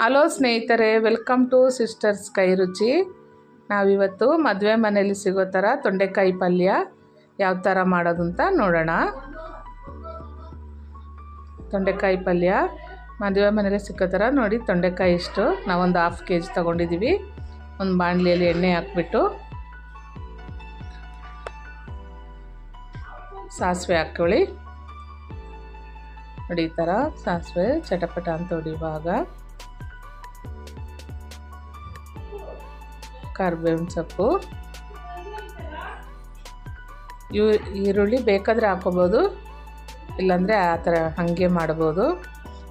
Hello ಸ್ನೇಹಿತರೆ, welcome to sisters ಕೈ ರುಚಿ. ನಾವಿವತ್ತು ಮದುವೆ ಮನೇಲಿ ಸಿಗೋ ಥರ ತೊಂಡೆಕಾಯಿ ಪಲ್ಯ ಯಾವ ಥರ ಮಾಡೋದು ಅಂತ ನೋಡೋಣ. ತೊಂಡೆಕಾಯಿ ಪಲ್ಯ, ಮದುವೆ ಮನೇಲಿ ಸಿಕ್ಕೋ ಥರ ನೋಡಿ ತೊಂಡೆಕಾಯಿ ಇಷ್ಟು. ನಾವೊಂದು ಹಾಫ್ ಕೆ ಜಿ ತೊಗೊಂಡಿದ್ದೀವಿ. ಒಂದು ಬಾಣಲಿಯಲ್ಲಿ ಎಣ್ಣೆ ಹಾಕ್ಬಿಟ್ಟು ಸಾಸಿವೆ ಹಾಕ್ಕೊಳ್ಳಿ. ನೋಡಿ ಈ ಥರ ಸಾಸಿವೆ ಚಟಪಟ ಅಂತ ಹೊಡಿಯುವಾಗ. ಕರ್ಬೇವಿನ ಸೊಪ್ಪು. ಇವು ಈರುಳ್ಳಿ ಬೇಕಾದರೆ ಹಾಕೋಬೋದು ಇಲ್ಲಾಂದರೆ ಆ ಥರ ಹಾಗೆ ಮಾಡ್ಬೋದು.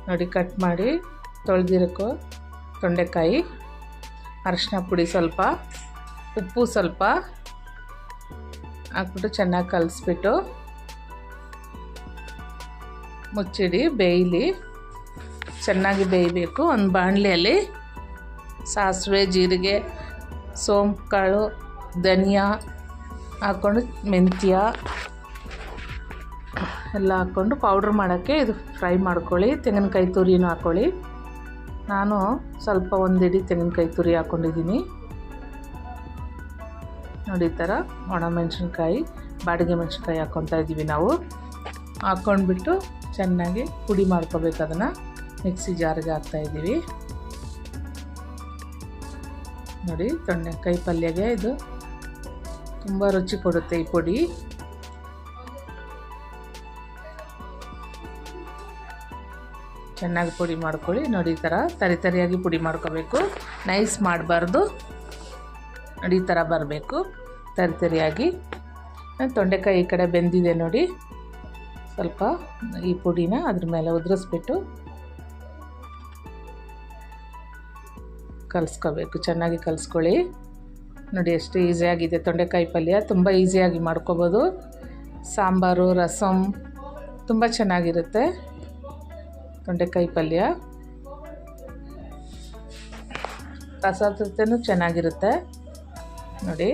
ನೋಡಿ, ಕಟ್ ಮಾಡಿ. ತೊಳೆದಿರಕ್ಕೋ ತೊಂಡೆಕಾಯಿ, ಅರಶಿನ ಪುಡಿ ಸ್ವಲ್ಪ, ಉಪ್ಪು ಸ್ವಲ್ಪ ಹಾಕ್ಬಿಟ್ಟು ಚೆನ್ನಾಗಿ ಕಲಸ್ಬಿಟ್ಟು ಮುಚ್ಚಿಡಿ, ಬೇಯಲಿ. ಚೆನ್ನಾಗಿ ಬೇಯಬೇಕು. ಒಂದು ಬಾಣಲೆಯಲ್ಲಿ ಸಾಸಿವೆ, ಜೀರಿಗೆ ಸೋಂಪು ಕಾಳು ಧನಿಯಾ ಹಾಕ್ಕೊಂಡು ಮೆಂತ್ಯ ಎಲ್ಲ ಹಾಕ್ಕೊಂಡು ಪೌಡ್ರ್ ಮಾಡೋಕ್ಕೆ ಇದು ಫ್ರೈ ಮಾಡ್ಕೊಳ್ಳಿ. ತೆಂಗಿನಕಾಯಿ ತುರಿನೂ ಹಾಕ್ಕೊಳ್ಳಿ. ನಾನು ಸ್ವಲ್ಪ ಒಂದು ಇಡೀ ತೆಂಗಿನಕಾಯಿ ತುರಿ ಹಾಕ್ಕೊಂಡಿದ್ದೀನಿ. ನೋಡಿ ಈ ಥರ ಒಣಮೆಣ್ಸಿನ್ಕಾಯಿ ಬಾಡಿಗೆ ಮೆಣಸಿನ್ಕಾಯಿ ಹಾಕ್ಕೊತಾ ಇದ್ದೀವಿ ನಾವು. ಹಾಕ್ಕೊಂಡ್ಬಿಟ್ಟು ಚೆನ್ನಾಗಿ ಪುಡಿ ಮಾಡ್ಕೋಬೇಕು ಅದನ್ನು. ಮಿಕ್ಸಿ ಜಾರಿಗೆ ಹಾಕ್ತಾಯಿದ್ದೀವಿ ನೋಡಿ ತೊಂಡೆಕಾಯಿ ಪಲ್ಯಗೆ ಇದು ತುಂಬ ರುಚಿ ಕೊಡುತ್ತೆ ಈ ಪುಡಿ. ಚೆನ್ನಾಗಿ ಪುಡಿ ಮಾಡ್ಕೊಳ್ಳಿ. ನೋಡಿ, ಈ ಥರ ತರಿ ತರಿಯಾಗಿ ಪುಡಿ ಮಾಡ್ಕೋಬೇಕು. ನೈಸ್ ಮಾಡಬಾರ್ದು. ನೋಡಿ, ಈ ಥರ ಬರಬೇಕು. ತರಿ ತರಿಯಾಗಿ ತೊಂಡೆಕಾಯಿ ಈ ಕಡೆ ಬೆಂದಿದೆ ನೋಡಿ. ಸ್ವಲ್ಪ ಈ ಪುಡಿನ ಅದ್ರ ಮೇಲೆ ಉದುರಿಸ್ಬಿಟ್ಟು ಕಲಿಸ್ಕೋಬೇಕು. ಚೆನ್ನಾಗಿ ಕಲಿಸ್ಕೊಳ್ಳಿ. ನೋಡಿ, ಎಷ್ಟು ಈಸಿಯಾಗಿದೆ ತೊಂಡೆಕಾಯಿ ಪಲ್ಯ ತುಂಬ ಈಸಿಯಾಗಿ ಮಾಡ್ಕೋಬೋದು. ಸಾಂಬಾರು ರಸಮ್ ತುಂಬ ಚೆನ್ನಾಗಿರುತ್ತೆ. ತೊಂಡೆಕಾಯಿ ಪಲ್ಯ. ರಸ ಚೆನ್ನಾಗಿರುತ್ತೆ. ನೋಡಿ.